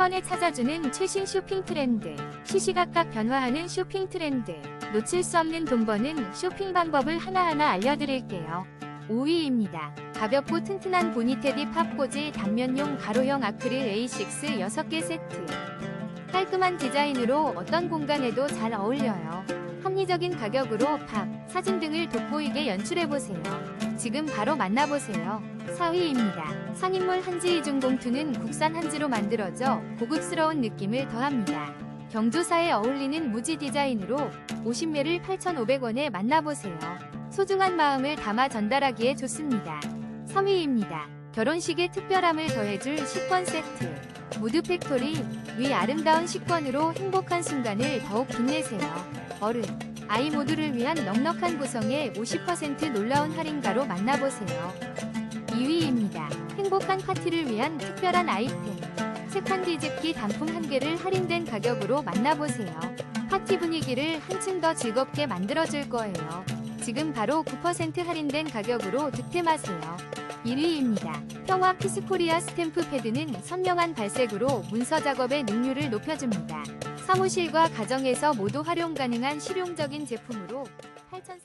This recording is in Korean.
번에 찾아주는 최신 쇼핑 트렌드. 시시각각 변화하는 쇼핑 트렌드. 놓칠 수 없는 돈 버는 쇼핑 방법을 하나하나 알려드릴게요. 5위입니다. 가볍고 튼튼한 보니테디 팝꽂이 단면용 가로형 아크릴 A6 6개 세트. 깔끔한 디자인으로 어떤 공간에도 잘 어울려요. 합리적인 가격으로 팝, 사진 등을 돋보이게 연출해보세요. 지금 바로 만나보세요. 4위입니다. 상인물 한지 이중 봉투는 국산 한지로 만들어져 고급스러운 느낌을 더합니다. 경조사에 어울리는 무지 디자인으로 50매를 8,500원에 만나보세요. 소중한 마음을 담아 전달하기에 좋습니다. 3위입니다. 결혼식에 특별함을 더해줄 식권 세트. 무드 팩토리 위 아름다운 식권으로 행복한 순간을 더욱 빛내세요. 어른, 아이 모두를 위한 넉넉한 구성에 50% 놀라운 할인가로 만나보세요. 2위입니다. 행복한 파티를 위한 특별한 아이템. 세판 뒤집기 단품 한 개를 할인된 가격으로 만나보세요. 파티 분위기를 한층 더 즐겁게 만들어줄 거예요. 지금 바로 9% 할인된 가격으로 득템하세요. 1위입니다. 평화 피스코리아 스탬프 패드는 선명한 발색으로 문서 작업의 능률을 높여줍니다. 사무실과 가정에서 모두 활용 가능한 실용적인 제품으로 8,000